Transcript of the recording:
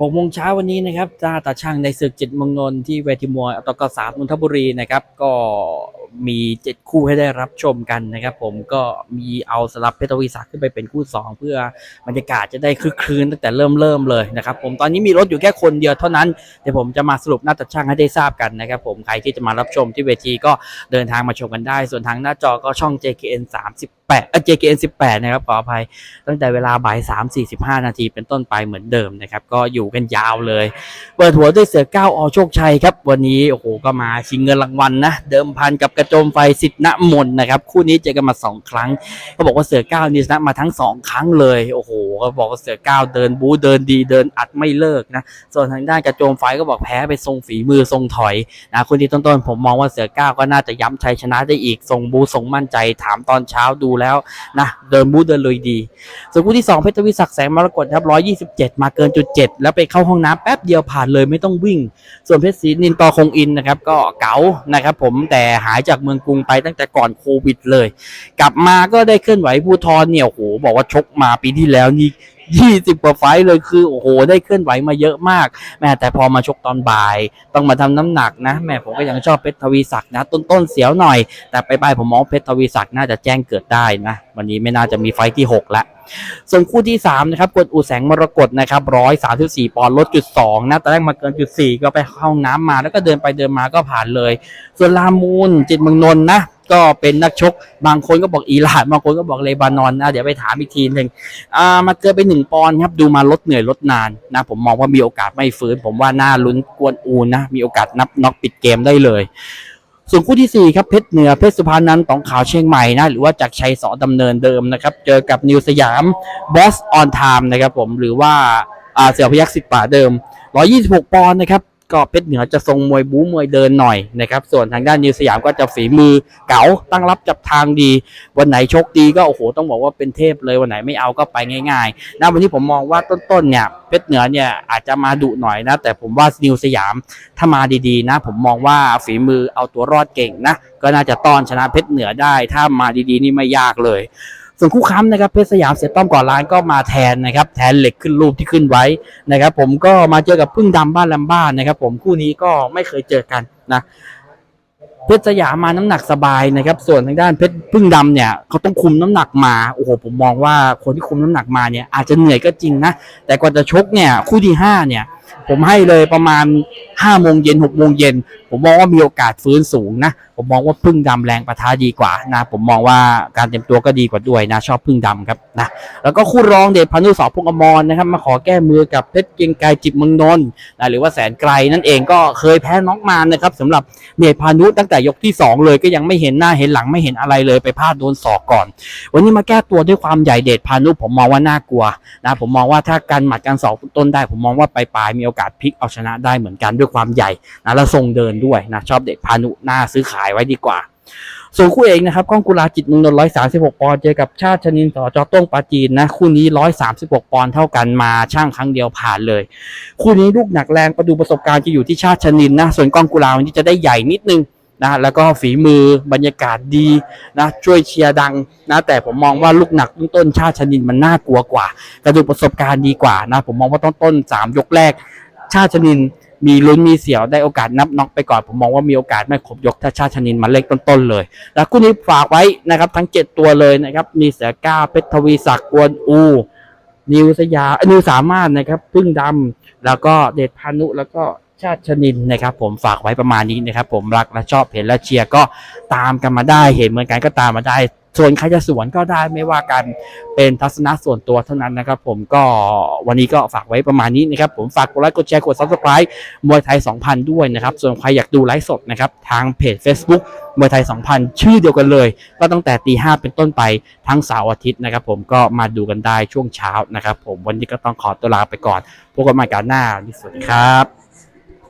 หกโมงเช้าวันนี้นะครับจ้าตาช่างในศึกจิตมงนนที่เวทีมวยอตกสามนนทบุรีนะครับ ก็มีเจ็ดคู่ให้ได้รับชมกันนะครับ ผมก็มีเอาสลับเพชรวีศักดิ์ขึ้นไปเป็นคู่สองเพื่อบรรยากาศจะได้คึกคืนตั้งแต่เริ่มเริ่มเลยนะครับ ผมตอนนี้มีรถอยู่แค่คนเดียวเท่านั้นเดี๋ยวผมจะมาสรุปหน้าตัดช่างให้ได้ทราบกันนะครับ ผมใครที่จะมารับชมที่เวทีก็เดินทางมาชมกันได้ ส่วนทางหน้าจอก็ช่อง JKN 38เอ่อ JKN 18 นะครับขออภัย ตั้งแต่เวลาบ่าย 3 45 นาทีเป็นต้นไปเหมือนเดิมนะครับ ก็อยู่กันยาวเลย เปิดหัวด้วยเสือก้าวอโชคชัยครับ วันนี้โอ้โหก็มาชิงเงินรางวัลนะ เดิมพันกับกระโจมไฟสิทธิณมนต์นะครับ คู่นี้เจอกันมา 2 ครั้งเขาบอกว่าเสือก้าวนี่ชนะมาทั้ง 2 ครั้งเลย โอ้โหก็บอกว่าเสือก้าวเดินบู๊เดินดีเดินอัดไม่เลิกนะ ส่วนทางด้านกระโจมไฟก็บอกแพ้ไปทรงฝีมือทรงถอยนะคู่ที่ต้นๆผมมองว่าเสือก้าวก็น่าจะย้ำชัยชนะได้อีกทรงบู๊ทรงมั่นใจถามตอนเช้าดูแล้วนะเดินบู๊เดินลุยดี ส่วนคู่ที่ 2 เพชรวิศักดิ์แสงมรกตครับร้อยยี่สิบเจ็ดมาเกินจุดเจ็ดแล้วไปเข้าห้องน้ำแป๊บเดียวผ่านเลยไม่ต้องวิ่ง ส่วนเพชรศรีนินตอคงอินนะครับก็เก๋านะครับผมแต่หายจากเมืองกรุงไปตั้งแต่ก่อนโควิดเลย กลับมาก็ได้เคลื่อนไหวภูทรเนี่ยโอ้โหบอกว่าชกมาปีที่แล้วนี่ 20กว่าไฟต์เลยคือโอ้โหได้เคลื่อนไหวมาเยอะมากแม่แต่พอมาชกตอนบ่าย ต้องมาทำน้ำหนักนะแม่ผมก็ยังชอบเพชรทวีศักดิ์นะ ต้นๆเสียวหน่อย แต่ไปไปผมมองเพชรทวีศักดิ์น่าจะแจ้งเกิดได้นะ วันนี้ไม่น่าจะมีไฟที่6แล้วส่วนคู่ที่3นะครับกดอูแสงมรกตนะครับ134ปอนด์ลดจุด2นะตอนแรกมาเกินจุด4ก็ไปเข้าห้องน้ำมาแล้วก็เดินไปเดินมาก็ผ่านเลย ส่วนลามูนจิตเมืองนนท์นะก็เป็นนักชก บางคนก็บอกอิหร่านบางคนก็บอกเลบานอนนะเดี๋ยวไปถามอีกทีหนึ่งอ่ามาเกินไปหนึ่งปอนด์ครับดูมาลดเหนื่อยลดนานนะผมมองว่ามีโอกาสไม่ฟื้น ผมว่าน่าลุ้นกวนอูนนะมีโอกาสนับน็อกปิดเกมได้เลยส่วนคู่ที่ 4 ครับเพชรเหนือเพชรสุพรรณนันตองขาวเชียงใหม่นะหรือว่าจากชัยสอดำเนินเดิมนะครับ เจอกับนิวสยามบอสออนไทม์นะครับผมหรือว่าอาเสือพยักษ์สิบป่าเดิม 126 ปอนด์นะครับ ก็เพชรเหนือจะทรงมวยบู๊มวยเดินหน่อยนะครับส่วนทางด้านนิวสยามก็จะฝีมือเก๋าตั้งรับจับทางดี วันไหนชกดีก็โอ้โหต้องบอกว่าเป็นเทพเลยวันไหนไม่เอาก็ไปง่ายๆนะวันนี้ผมมองว่าต้นๆเนี่ยเพชรเหนือเนี่ยอาจจะมาดุหน่อยนะ แต่ผมว่านิวสยามถ้ามาดีๆนะ ผมมองว่าฝีมือเอาตัวรอดเก่งนะก็น่าจะต้อนชนะเพชรเหนือได้ ถ้ามาดีๆนี่ไม่ยากเลย ส่วนคู่ค้ำนะครับเพชรสยามเสียต้อมก่อนร้านก็มาแทนนะครับแทนเหล็กขึ้นรูปที่ขึ้นไว้นะครับผมก็มาเจอกับพึ่งดำบ้านลำบ้านนะครับ ผมคู่นี้ก็ไม่เคยเจอกันนะเพชรสยามมาน้ำหนักสบายนะครับ ส่วนทางด้านเพชรพึ่งดำเนี่ยเขาต้องคุมน้ำหนักมาโอ้โหผมมองว่าคนที่คุมน้ำหนักมาเนี่ยอาจจะเหนื่อยก็จริงนะแต่กว่าจะชกเนี่ยคู่ที่ห้าเนี่ย ผมให้เลยประมาณห้าโมงเย็นหกโมงเย็นผมมองว่ามีโอกาสฟื้นสูงนะผมมองว่าพึ่งดำแรงประทะดีกว่านะผมมองว่าการเตรียมตัวก็ดีกว่าด้วยนะชอบพึ่งดำครับนะแล้วก็คู่รองเดชพานุสอพงอมรนะครับมาขอแก้มือกับเพชรเกียงไกรจิตเมืองนนท์นะหรือว่าแสนไกลนั่นเองก็เคยแพ้น็อกมานะครับสำหรับเดชพานุตั้งแต่ยกที่ 2 เลยก็ยังไม่เห็นหน้าเห็นหลังไม่เห็นอะไรเลยไปพลาดโดนศอกก่อน วันนี้มาแก้ตัวด้วยความใหญ่เดชพานุผมมองว่าน่ากลัวนะผมมองว่าถ้าการหมัดการศอกต้นได้ ผมมองว่าปลายๆมีโอกาสพลิกเอาชนะได้เหมือนกันด้วยความใหญ่นะแล้วทรงเดินด้วยนะชอบเดชพานุน่าซื้อขายไว้ดีกว่าส่วนคู่เอกนะครับก้องกุลาจิตมุงนนร้อยสามสิบหกปอนด์เจอกับชาติชนินสอจอต้งปาจีนนะคู่นี้ร้อยสามสิบหกปอนด์เท่ากันมาช่างครั้งเดียวผ่านเลย คู่นี้ลูกหนักแรงประดูประสบการณ์จะอยู่ที่ชาติชนินนะส่วนก้องกุลาวันนี้จะได้ใหญ่นิดนึงนะแล้วก็ฝีมือบรรยากาศดีนะช่วยเชียร์ดังนะแต่ผมมองว่าลูกหนักต้นชาติชนินมันน่ากลัวกว่า กระดูกประสบการณ์ดีกว่านะผมมองว่าต้นต้นสามยกแรก ชาติชนินมีลุ้นมีเสียวได้โอกาสนับน็อกไปก่อนผมมองว่ามีโอกาสไม่ครบยกถ้าชาติชนินมาเล็กต้นๆเลย แล้วคู่นี้ฝากไว้นะครับ ทั้งเจ็ดตัวเลยนะครับ มีเสือก้าเพชรทวีศักดิ์กวนอู นิวสยานิวสามารถนะครับพึ่งดำแล้วก็เดชพานุแล้วก็ชาติชนินนะครับผมฝากไว้ประมาณนี้นะครับ ผมรักและชอบเห็นและเชียร์ก็ตามกันมาได้เห็นเหมือนกันก็ตามมาได้ ส่วนใครจะสวนก็ได้ไม่ว่ากันเป็นทัศนะส่วนตัวเท่านั้นนะครับ ผมก็วันนี้ก็ฝากไว้ประมาณนี้นะครับ ผมฝากกดไลค์กดแชร์กด subscribe มวยไทย 2,000 ด้วยนะครับ ส่วนใครอยากดูไลฟ์สดนะครับ ทางเพจ Facebook มวยไทย 2,000 ชื่อเดียวกันเลย ก็ตั้งแต่ตีห้าเป็นต้นไปทั้งเสาร์อาทิตย์นะครับ ผมก็มาดูกันได้ช่วงเช้านะครับ ผมวันนี้ก็ต้องขอตัวลาไปก่อนพบกันใหม่การหน้าสวัสดีครับ